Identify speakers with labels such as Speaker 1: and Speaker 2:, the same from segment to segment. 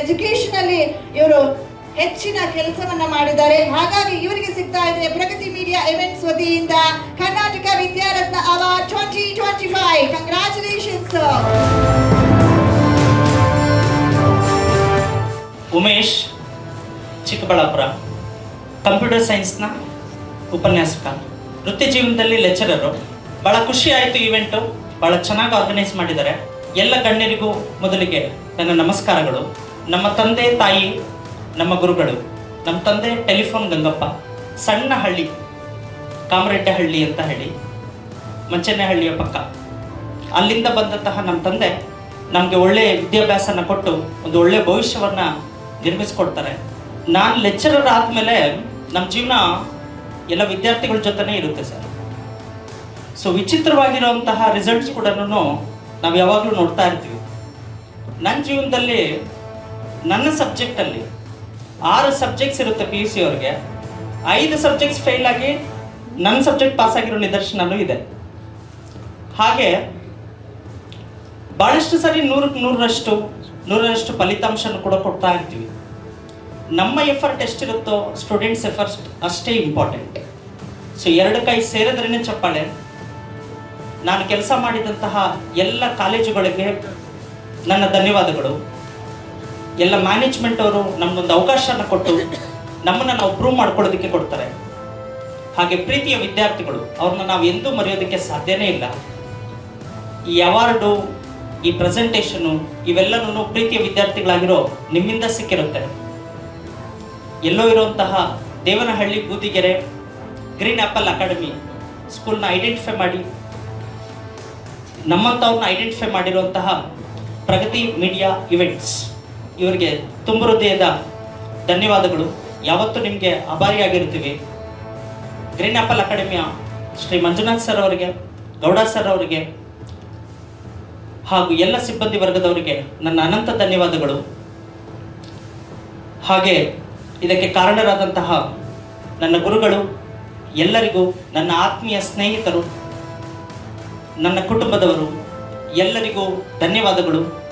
Speaker 1: Education ಅಲ್ಲಿ ಇವರು ಹೆಚ್ಚಿನ ಕೆಲಸವನ್ನ ಮಾಡಿದ್ದಾರೆ. ಹಾಗಾಗಿ ಇವರಿಗೆ ಸಿಗ್ತಾ ಇದೆ ಪ್ರಗತಿ ಮೀಡಿಯಾ ಇವೆಂಟ್ಸ್ ವತಿಯಿಂದ Karnataka Vidyaratna award twenty twenty five congratulations
Speaker 2: Umesh, Chikkaballapur computer ಸೈನ್ಸ್ನ ಉಪನ್ಯಾಸಕ. ವೃತ್ತಿ ಜೀವನದಲ್ಲಿ ಲೆಕ್ಚರರು ಭಾಳ ಖುಷಿ ಆಯಿತು ಈವೆಂಟು ಭಾಳ ಚೆನ್ನಾಗಿ ಆರ್ಗನೈಸ್ ಮಾಡಿದ್ದಾರೆ. ಎಲ್ಲ ಗಣ್ಯರಿಗೂ ಮೊದಲಿಗೆ ನನ್ನ ನಮಸ್ಕಾರಗಳು. ನಮ್ಮ ತಂದೆ ತಾಯಿ, ನಮ್ಮ ಗುರುಗಳು, ನಮ್ಮ ತಂದೆ ಟೆಲಿಫೋನ್ ಗಂಗಪ್ಪ ಸಣ್ಣ ಹಳ್ಳಿ ಕಾಮರೆಡ್ಡಹಳ್ಳಿ ಅಂತ ಹೇಳಿ, ಮಂಚನೆಹಳ್ಳಿಯ ಪಕ್ಕ. ಅಲ್ಲಿಂದ ಬಂದಂತಹ ನಮ್ಮ ತಂದೆ ನಮಗೆ ಒಳ್ಳೆಯ ವಿದ್ಯಾಭ್ಯಾಸನ ಕೊಟ್ಟು ಒಂದು ಒಳ್ಳೆಯ ಭವಿಷ್ಯವನ್ನು ನಿರ್ಮಿಸ್ಕೊಡ್ತಾರೆ. ನಾನು ಲೆಕ್ಚರರ್ ಆದಮೇಲೆ ನಮ್ಮ ಜೀವನ ಎಲ್ಲ ವಿದ್ಯಾರ್ಥಿಗಳ ಜೊತೆನೇ ಇರುತ್ತೆ ಸರ್. ಸೊ ವಿಚಿತ್ರವಾಗಿರುವಂತಹ ರಿಸಲ್ಟ್ಸ್ ಕೂಡ ನಾವು ಯಾವಾಗಲೂ ನೋಡ್ತಾ ಇರ್ತೀವಿ. ನನ್ನ ಜೀವನದಲ್ಲಿ ನನ್ನ ಸಬ್ಜೆಕ್ಟಲ್ಲಿ ಆರು ಸಬ್ಜೆಕ್ಟ್ಸ್ ಇರುತ್ತೆ ಪಿ ಯು ಸಿ ಅವ್ರಿಗೆ. ಐದು ಸಬ್ಜೆಕ್ಟ್ಸ್ ಫೇಲ್ ಆಗಿ ನನ್ನ ಸಬ್ಜೆಕ್ಟ್ ಪಾಸ್ ಆಗಿರೋ ನಿದರ್ಶನವೂ ಇದೆ. ಹಾಗೆ ಭಾಳಷ್ಟು ಸರಿ ನೂರಕ್ಕೆ ನೂರರಷ್ಟು ನೂರರಷ್ಟು ಫಲಿತಾಂಶನ ಕೂಡ ಕೊಡ್ತಾ ಇರ್ತೀವಿ. ನಮ್ಮ ಎಫರ್ಟ್ ಎಷ್ಟಿರುತ್ತೋ ಸ್ಟೂಡೆಂಟ್ಸ್ ಎಫರ್ಟ್ ಅಷ್ಟೇ ಇಂಪಾರ್ಟೆಂಟ್ ಸೊ ಎರಡು ಕೈ ಸೇರಿದ್ರೇ ಚಪ್ಪಾಳೆ. ನಾನು ಕೆಲಸ ಮಾಡಿದಂತಹ ಎಲ್ಲ ಕಾಲೇಜುಗಳಿಗೆ ನನ್ನ ಧನ್ಯವಾದಗಳು. ಎಲ್ಲ ಮ್ಯಾನೇಜ್ಮೆಂಟ್ ಅವರು ನಮ್ಗೊಂದು ಅವಕಾಶನ ಕೊಟ್ಟು ನಮ್ಮನ್ನು ನಾವು ಪ್ರೂವ್ ಮಾಡ್ಕೊಳ್ಳೋದಕ್ಕೆ ಕೊಡ್ತಾರೆ. ಹಾಗೆ ಪ್ರೀತಿಯ ವಿದ್ಯಾರ್ಥಿಗಳು, ಅವ್ರನ್ನ ನಾವು ಎಂದೂ ಮರೆಯೋದಕ್ಕೆ ಸಾಧ್ಯನೇ ಇಲ್ಲ. ಈ ಅವಾರ್ಡು ಈ ಪ್ರೆಸೆಂಟೇಷನು ಇವೆಲ್ಲನೂ ಪ್ರೀತಿಯ ವಿದ್ಯಾರ್ಥಿಗಳಾಗಿರೋ ನಿಮ್ಮಿಂದ ಸಿಕ್ಕಿರುತ್ತೆ. ಎಲ್ಲೋ ಇರುವಂತಹ Devanahalli Budigere green apple academy ಸ್ಕೂಲ್ನ ಐಡೆಂಟಿಫೈ ಮಾಡಿ. ನಮ್ಮಂಥವ್ರನ್ನ ಐಡೆಂಟಿಫೈ ಮಾಡಿರುವಂತಹ ಪ್ರಗತಿ ಮೀಡಿಯಾ ಇವೆಂಟ್ಸ್ ಇವರಿಗೆ ತುಂಬ ಹೃದಯದ ಧನ್ಯವಾದಗಳು. ಯಾವತ್ತೂ ನಿಮಗೆ ಆಭಾರಿಯಾಗಿರ್ತೀವಿ ಗ್ರೀನ್ ಆ್ಯಪಲ್ ಅಕಾಡೆಮಿಯ ಶ್ರೀ ಮಂಜುನಾಥ್ ಸರ್ ಅವರಿಗೆ, ಗೌಡ ಸರ್ ಅವರಿಗೆ, ಹಾಗೂ ಎಲ್ಲ ಸಿಬ್ಬಂದಿ ವರ್ಗದವರಿಗೆ ನನ್ನ ಅನಂತ ಧನ್ಯವಾದಗಳು. ಹಾಗೆ ಇದಕ್ಕೆ ಕಾರಣರಾದಂತಹ ನನ್ನ ಗುರುಗಳು, ಎಲ್ಲರಿಗೂ ನನ್ನ ಆತ್ಮೀಯ ಸ್ನೇಹಿತರು, ನನ್ನ ಕುಟುಂಬದವರು, ಎಲ್ಲರಿಗೂ ಧನ್ಯವಾದಗಳು.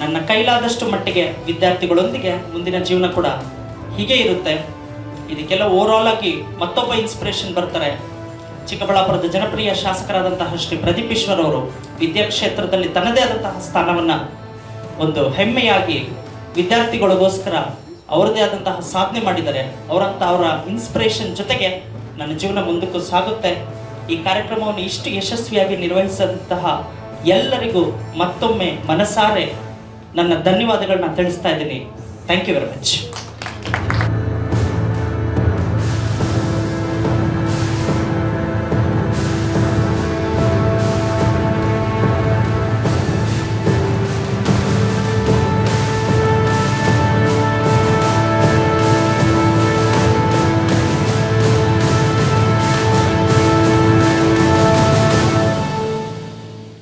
Speaker 2: ನನ್ನ ಕೈಲಾದಷ್ಟು ಮಟ್ಟಿಗೆ ವಿದ್ಯಾರ್ಥಿಗಳೊಂದಿಗೆ ಮುಂದಿನ ಜೀವನ ಕೂಡ ಹೀಗೆ ಇರುತ್ತೆ. ಇದಕ್ಕೆಲ್ಲ ಆಲ್ ಆಗಿ ಮತ್ತೊಬ್ಬ ಇನ್ಸ್ಪಿರೇಷನ್ ಬರ್ತಾರೆ. ಚಿಕ್ಕಬಳ್ಳಾಪುರದ ಜನಪ್ರಿಯ ಶಾಸಕರಾದಂತಹ ಶ್ರೀ ಪ್ರದೀಪ್ ಈಶ್ವರ್ ಅವರು ವಿದ್ಯಾಕ್ಷೇತ್ರದಲ್ಲಿ ತನ್ನದೇ ಆದಂತಹ ಸ್ಥಾನವನ್ನು ಒಂದು ಹೆಮ್ಮೆಯಾಗಿ ವಿದ್ಯಾರ್ಥಿಗಳಿಗೋಸ್ಕರ ಅವರದೇ ಆದಂತಹ ಸಾಧನೆ ಮಾಡಿದ್ದಾರೆ ಅವರಂತ ಅವರ ಇನ್ಸ್ಪಿರೇಷನ್ ಜೊತೆಗೆ ನನ್ನ ಜೀವನ ಮುಂದಕ್ಕೂ ಸಾಗುತ್ತೆ. ಈ ಕಾರ್ಯಕ್ರಮವನ್ನು ಇಷ್ಟು ಯಶಸ್ವಿಯಾಗಿ ನಿರ್ವಹಿಸಿದಂತಹ ಎಲ್ಲರಿಗೂ ಮತ್ತೊಮ್ಮೆ ಮನಸಾರೆ ನನ್ನ ಧನ್ಯವಾದಗಳನ್ನ ತಿಳಿಸ್ತಾ ಇದ್ದೀನಿ. Thank you very much